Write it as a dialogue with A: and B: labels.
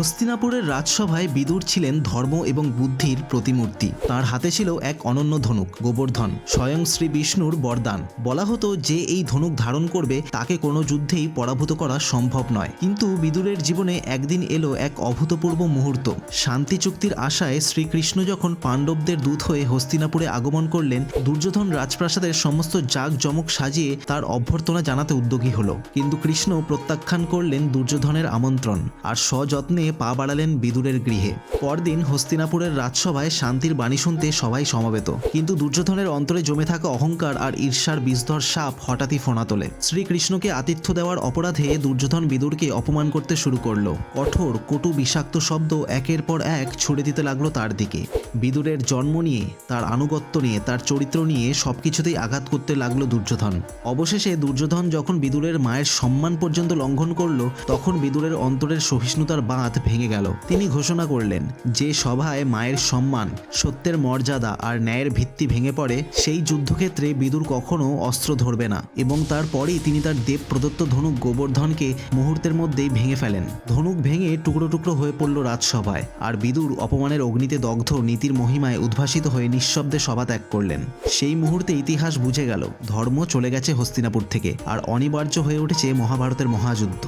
A: হস্তিনাপুরের রাজসভায় বিদুর ছিলেন ধর্ম এবং বুদ্ধির প্রতিমূর্তি। তার হাতে ছিল এক অনন্য ধনুক, গোবর্ধন। স্বয়ং শ্রী বিষ্ণুর বরদান। বলা হতো যে এই ধনুক ধারণ করবে, তাকে কোনো যুদ্ধেই পরাভূত করা সম্ভব নয়। কিন্তু বিদুরের জীবনে একদিন এলো এক অভূতপূর্ব মুহূর্ত। শান্তি চুক্তির আশায় শ্রীকৃষ্ণ যখন পাণ্ডবদের দূত হয়ে হস্তিনাপুরে আগমন করলেন, দুর্যোধন রাজপ্রাসাদের সমস্ত জাগ জমক সাজিয়ে তার অভ্যর্থনা জানাতে উদ্যোগী হলো। কিন্তু কৃষ্ণ প্রত্যাখ্যান করলেন দুর্যোধনের আমন্ত্রণ। আর সযত্নে পা বাড়ালেন বিদুরের গৃহে। পরদিন হস্তিনাপুরের রাজসভায় শান্তির বাণী শুনতে সবাই সমবেত। কিন্তু দুর্যোধনের অন্তরে জমে থাকা অহংকার আর ঈর্ষার বিষধর সাপ হঠাৎই ফোনা তোলে। শ্রীকৃষ্ণকে আতিথ্য দেওয়ার অপরাধে দুর্যোধন বিদুরকে অপমান করতে শুরু করল। কঠোর, কটু, বিষাক্ত শব্দ একের পর এক ছুড়ে দিতে লাগল তার দিকে। বিদুরের জন্ম নিয়ে, তার আনুগত্য নিয়ে, তার চরিত্র নিয়ে সবকিছুতেই আঘাত করতে লাগল দুর্যোধন। অবশেষে দুর্যোধন যখন বিদুরের মায়ের সম্মান পর্যন্ত লঙ্ঘন করল, তখন বিদুরের অন্তরের সহিষ্ণুতার বাঁধ ভেঙে গেল। তিনি ঘোষণা করলেন, যে সভায় মায়ের সম্মান, সত্যের মর্যাদা আর ন্যায়ের ভিত্তি ভেঙে পড়ে, সেই যুদ্ধক্ষেত্রে বিদুর কখনো অস্ত্র ধরবে না এবং তারপরেই তিনি তার দেব প্রদত্ত ধনুক গোবর্ধনকে মুহূর্তের মধ্যেই ভেঙে ফেলেন। ধনুক ভেঙে টুকরো টুকরো হয়ে পড়ল রাজসভায়, আর বিদুর অপমানের অগ্নিতে দগ্ধ নীতির মহিমায় উদ্ভাসিত হয়ে নিঃশব্দে সভা ত্যাগ করলেন। সেই মুহূর্তে ইতিহাস বুঝে গেল, ধর্ম চলে গেছে হস্তিনাপুর থেকে, আর অনিবার্য হয়ে উঠেছে মহাভারতের মহাযুদ্ধ।